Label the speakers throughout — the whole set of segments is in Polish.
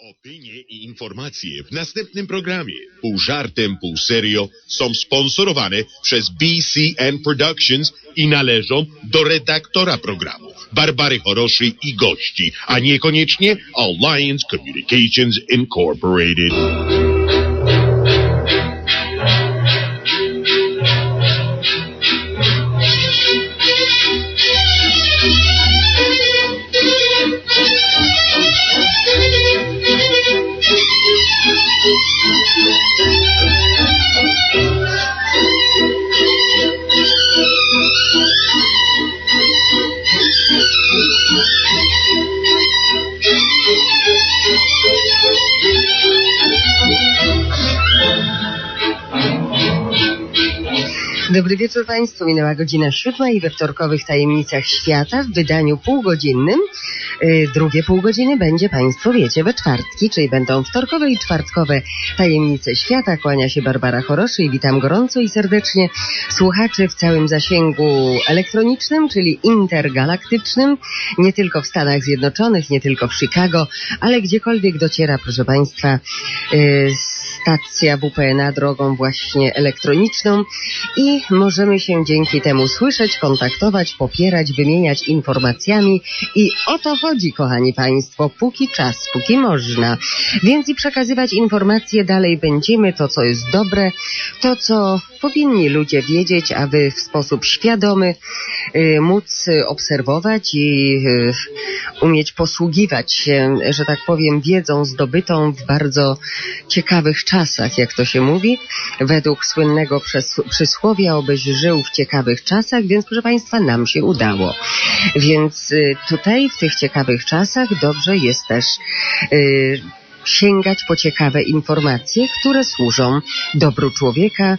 Speaker 1: Opinie i informacje w następnym programie, pół żartem, pół serio, są sponsorowane przez BCN Productions i należą do redaktora programu, Barbary Choroszy i gości, a niekoniecznie Alliance Communications Incorporated.
Speaker 2: Dobry wieczór Państwu. Minęła godzina siódma i we wtorkowych tajemnicach świata w wydaniu półgodzinnym. Yy, drugie pół godziny będzie Państwo wiecie we czwartki, czyli będą wtorkowe i czwartkowe tajemnice świata. Kłania się Barbara Choroszy i witam gorąco i serdecznie słuchaczy w całym zasięgu elektronicznym, czyli intergalaktycznym, nie tylko w Stanach Zjednoczonych, nie tylko w Chicago, ale gdziekolwiek dociera, proszę Państwa, yy, stacja WPNA drogą właśnie elektroniczną i możemy się dzięki temu słyszeć, kontaktować, popierać, wymieniać informacjami i o to chodzi, kochani Państwo, póki czas, póki można. Więc i przekazywać informacje dalej będziemy, to co jest dobre, to co powinni ludzie wiedzieć, a Wy w sposób świadomy y, móc obserwować i y, umieć posługiwać się, że tak powiem, wiedzą zdobytą w bardzo ciekawych czasach, jak to się mówi, według słynnego przys- przysłowia, obyś żył w ciekawych czasach, więc proszę Państwa, nam się udało. Więc y, tutaj w tych ciekawych czasach dobrze jest też y, sięgać po ciekawe informacje, które służą dobru człowieka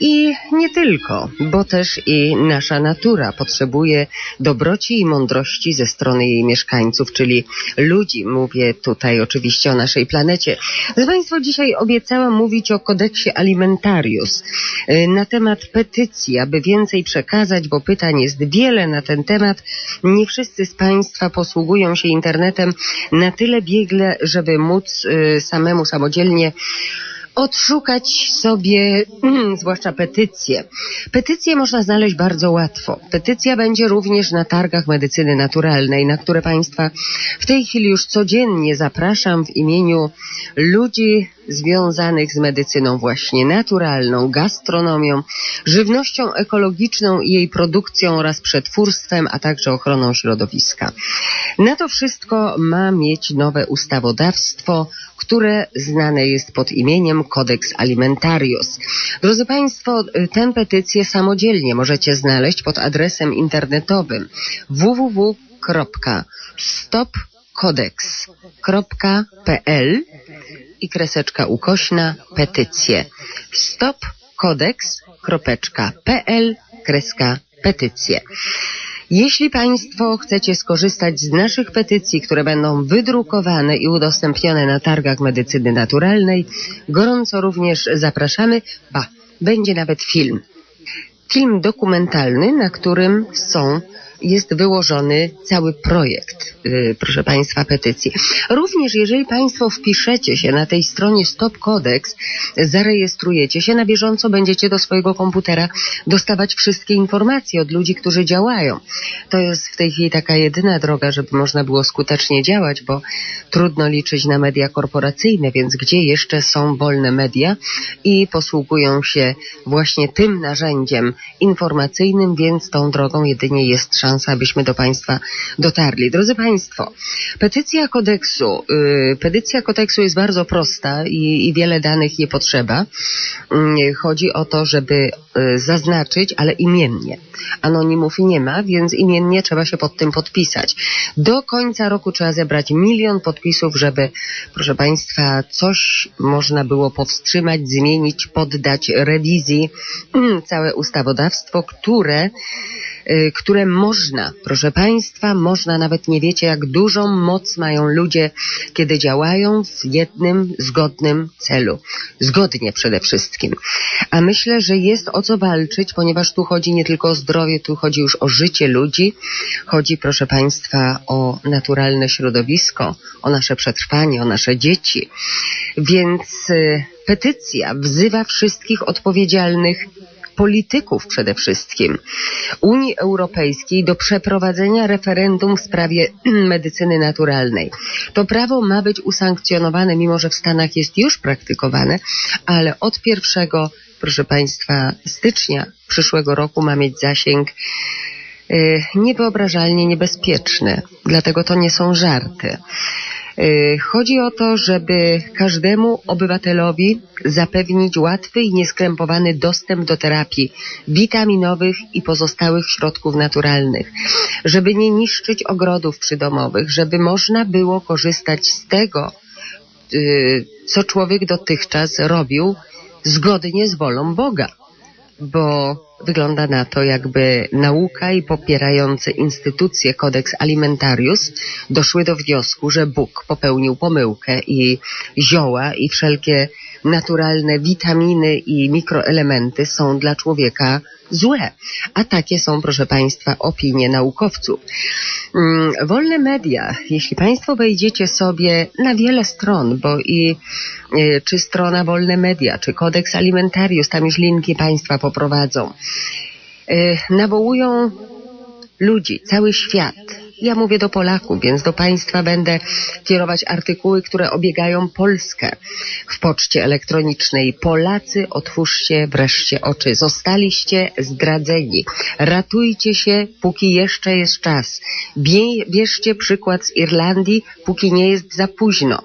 Speaker 2: i nie tylko, bo też i nasza natura potrzebuje dobroci i mądrości ze strony jej mieszkańców, czyli ludzi. Mówię tutaj oczywiście o naszej planecie. Proszę Państwa, dzisiaj obiecałam mówić o kodeksie alimentarius y, na temat petycji, aby więcej przekazać, bo pytań jest wiele na ten temat. Nie wszyscy z Państwa posługują się internetem na tyle biegle, żeby móc y, samemu samodzielnie odszukać sobie, zwłaszcza petycje. Petycje można znaleźć bardzo łatwo. Petycja będzie również na targach medycyny naturalnej, na które Państwa w tej chwili już codziennie zapraszam w imieniu ludzi związanych z medycyną właśnie naturalną, gastronomią, żywnością ekologiczną i jej produkcją oraz przetwórstwem, a także ochroną środowiska. Na to wszystko ma mieć nowe ustawodawstwo, które znane jest pod imieniem Codex Alimentarius. Drodzy Państwo, tę petycję samodzielnie możecie znaleźć pod adresem internetowym www.stopcodex.pl i kreseczka ukośna petycje. stopcodex.pl kreska petycje. Jeśli Państwo chcecie skorzystać z naszych petycji, które będą wydrukowane i udostępnione na targach medycyny naturalnej, gorąco również zapraszamy. Ba, będzie nawet film. Film dokumentalny, na którym są jest wyłożony cały projekt, yy, proszę Państwa, petycji. Również jeżeli Państwo wpiszecie się na tej stronie Stop Codex, zarejestrujecie się, na bieżąco będziecie do swojego komputera dostawać wszystkie informacje od ludzi, którzy działają. To jest w tej chwili taka jedyna droga, żeby można było skutecznie działać, bo trudno liczyć na media korporacyjne, więc gdzie jeszcze są wolne media i posługują się właśnie tym narzędziem informacyjnym, więc tą drogą jedynie jest szansa szansa, abyśmy do Państwa dotarli. Drodzy Państwo, petycja kodeksu, yy, petycja kodeksu jest bardzo prosta i, i wiele danych nie potrzeba. Yy, chodzi o to, żeby yy, zaznaczyć, ale imiennie. Anonimów nie ma, więc imiennie trzeba się pod tym podpisać. Do końca roku trzeba zebrać milion podpisów, żeby, proszę Państwa, coś można było powstrzymać, zmienić, poddać rewizji całe ustawodawstwo, które y, które można, proszę Państwa, można, nawet nie wiecie, jak dużą moc mają ludzie, kiedy działają w jednym zgodnym celu. Zgodnie przede wszystkim. A myślę, że jest o co walczyć, ponieważ tu chodzi nie tylko o zdrowie, tu chodzi już o życie ludzi. Chodzi, proszę Państwa, o naturalne środowisko, o nasze przetrwanie, o nasze dzieci. Więc y, petycja wzywa wszystkich odpowiedzialnych polityków przede wszystkim Unii Europejskiej do przeprowadzenia referendum w sprawie medycyny naturalnej. To prawo ma być usankcjonowane, mimo że w Stanach jest już praktykowane, ale od pierwszego, proszę Państwa, stycznia przyszłego roku ma mieć zasięg y, niewyobrażalnie niebezpieczny. Dlatego to nie są żarty. Y, Chodzi o to, żeby każdemu obywatelowi zapewnić łatwy i nieskrępowany dostęp do terapii witaminowych i pozostałych środków naturalnych, żeby nie niszczyć ogrodów przydomowych, żeby można było korzystać z tego, y, co człowiek dotychczas robił zgodnie z wolą Boga bo wygląda na to, jakby nauka i popierające instytucje Codex Alimentarius doszły do wniosku, że Bóg popełnił pomyłkę i zioła i wszelkie naturalne witaminy i mikroelementy są dla człowieka złe. A takie są, proszę Państwa, opinie naukowców. Mm, Wolne media, jeśli Państwo wejdziecie sobie na wiele stron, bo i e, czy strona Wolne Media, czy Kodeks Alimentarius, tam już linki Państwa poprowadzą, e, nawołują ludzi, cały świat. Ja mówię do Polaków, więc do Państwa będę kierować artykuły, które obiegają Polskę w poczcie elektronicznej. Polacy, otwórzcie wreszcie oczy. Zostaliście zdradzeni. Ratujcie się, póki jeszcze jest czas. Bie, bierzcie przykład z Irlandii, póki nie jest za późno.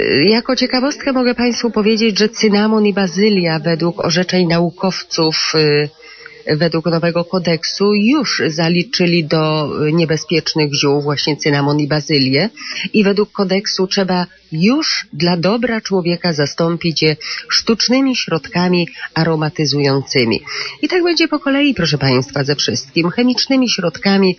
Speaker 2: Y, Jako ciekawostkę mogę Państwu powiedzieć, że cynamon i bazylia według orzeczeń naukowców y, według nowego kodeksu już zaliczyli do y, niebezpiecznych ziół właśnie cynamon i bazylię i według kodeksu trzeba już dla dobra człowieka zastąpić je sztucznymi środkami aromatyzującymi. I tak będzie po kolei, proszę Państwa, ze wszystkim. Chemicznymi środkami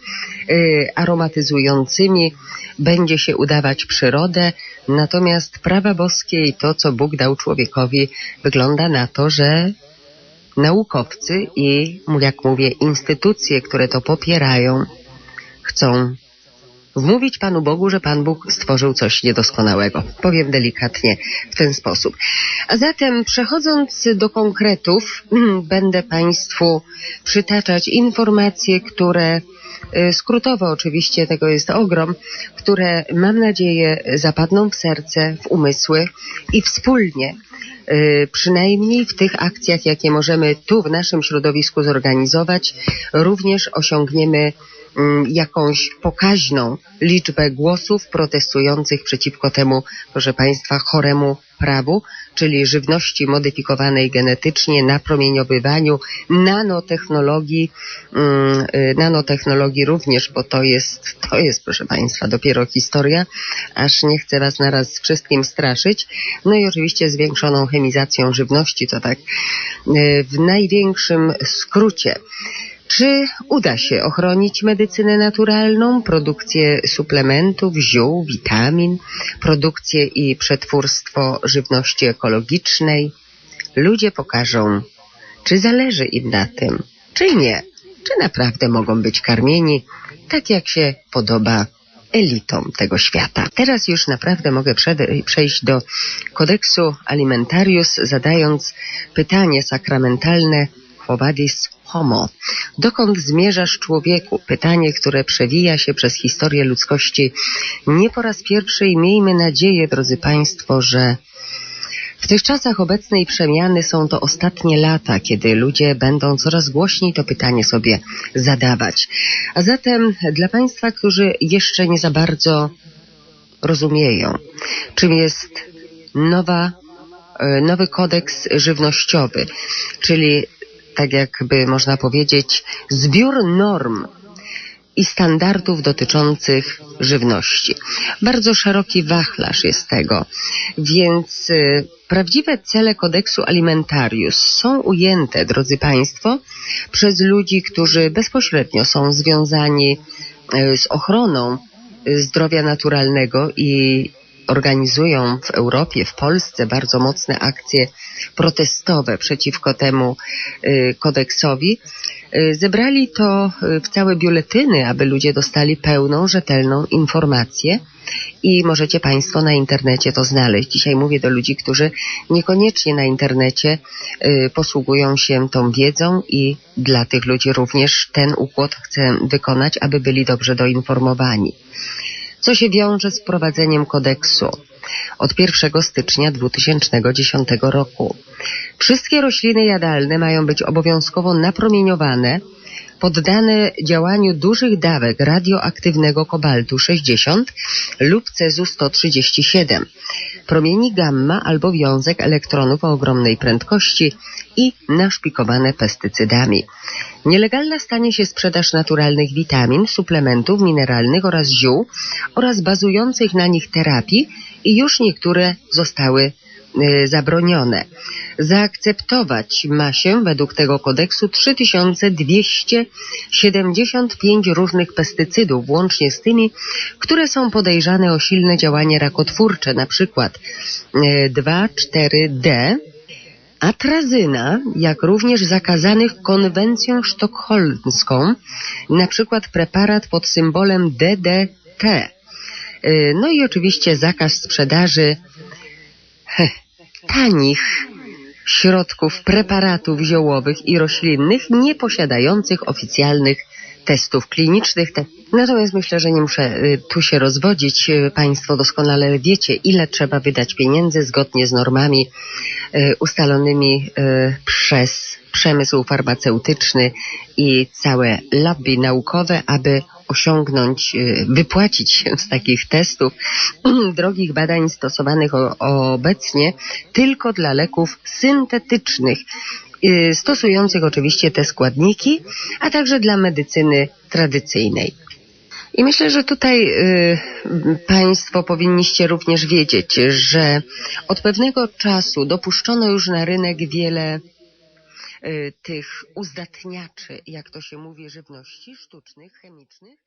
Speaker 2: y, aromatyzującymi będzie się udawać przyrodę, natomiast prawa boskie i to, co Bóg dał człowiekowi, wygląda na to, że naukowcy i, jak mówię, instytucje, które to popierają, chcą wmówić Panu Bogu, że Pan Bóg stworzył coś niedoskonałego. Powiem delikatnie w ten sposób. A zatem przechodząc do konkretów, będę Państwu przytaczać informacje, które y, skrótowo oczywiście, tego jest ogrom, które mam nadzieję zapadną w serce, w umysły i wspólnie przynajmniej w tych akcjach, jakie możemy tu w naszym środowisku zorganizować, również osiągniemy jakąś pokaźną liczbę głosów protestujących przeciwko temu, proszę Państwa, choremu prawu, czyli żywności modyfikowanej genetycznie, napromieniowywaniu, nanotechnologii, mm, y, nanotechnologii również, bo to jest, to jest, proszę Państwa, dopiero historia, aż nie chcę Was naraz wszystkim straszyć. No i oczywiście zwiększoną chemizacją żywności, to tak y, w największym skrócie. Czy uda się ochronić medycynę naturalną, produkcję suplementów, ziół, witamin, produkcję i przetwórstwo żywności ekologicznej? Ludzie pokażą, czy zależy im na tym, czy nie, czy naprawdę mogą być karmieni tak, jak się podoba elitom tego świata. Teraz już naprawdę mogę przejść do kodeksu alimentarius, zadając pytanie sakramentalne Quo homo? Dokąd zmierzasz człowieku? Pytanie, które przewija się przez historię ludzkości nie po raz pierwszy i miejmy nadzieję, drodzy Państwo, że w tych czasach obecnej przemiany są to ostatnie lata, kiedy ludzie będą coraz głośniej to pytanie sobie zadawać. A zatem dla Państwa, którzy jeszcze nie za bardzo rozumieją, czym jest nowa, e, nowy kodeks żywnościowy, czyli tak jakby można powiedzieć zbiór norm i standardów dotyczących żywności. Bardzo szeroki wachlarz jest tego, więc y, prawdziwe cele kodeksu alimentarius są ujęte, drodzy Państwo, przez ludzi, którzy bezpośrednio są związani y, z ochroną y, zdrowia naturalnego i organizują w Europie, w Polsce bardzo mocne akcje protestowe przeciwko temu y, kodeksowi. Y, Zebrali to y, w całe biuletyny, aby ludzie dostali pełną, rzetelną informację i możecie Państwo na internecie to znaleźć. Dzisiaj mówię do ludzi, którzy niekoniecznie na internecie posługują się tą wiedzą i dla tych ludzi również ten układ chcę wykonać, aby byli dobrze doinformowani. Co się wiąże z wprowadzeniem kodeksu? Od 1 stycznia 2010 roku. Wszystkie rośliny jadalne mają być obowiązkowo napromieniowane, poddane działaniu dużych dawek radioaktywnego kobaltu 60 lub cezu 137, promieni gamma albo wiązek elektronów o ogromnej prędkości i naszpikowane pestycydami. Nielegalna stanie się sprzedaż naturalnych witamin, suplementów mineralnych oraz ziół oraz bazujących na nich terapii i już niektóre zostały zabronione. Zaakceptować ma się według tego kodeksu 3275 różnych pestycydów, łącznie z tymi, które są podejrzane o silne działanie rakotwórcze, na przykład y, 2,4-D, atrazyna, jak również zakazanych konwencją sztokholmską, na przykład preparat pod symbolem DDT. Y, No i oczywiście zakaz sprzedaży heh, tanich środków, preparatów ziołowych i roślinnych nie posiadających oficjalnych testów klinicznych. Natomiast myślę, że nie muszę y, tu się rozwodzić. Y, Państwo doskonale wiecie, ile trzeba wydać pieniędzy zgodnie z normami y, ustalonymi przez przemysł farmaceutyczny i całe lobby naukowe, aby osiągnąć, y, wypłacić się z takich testów, drogich badań stosowanych obecnie tylko dla leków syntetycznych, y, stosujących oczywiście te składniki, a także dla medycyny tradycyjnej. I myślę, że tutaj y, Państwo powinniście również wiedzieć, że od pewnego czasu dopuszczono już na rynek wiele tych uzdatniaczy, jak to się mówi, żywności sztucznych, chemicznych.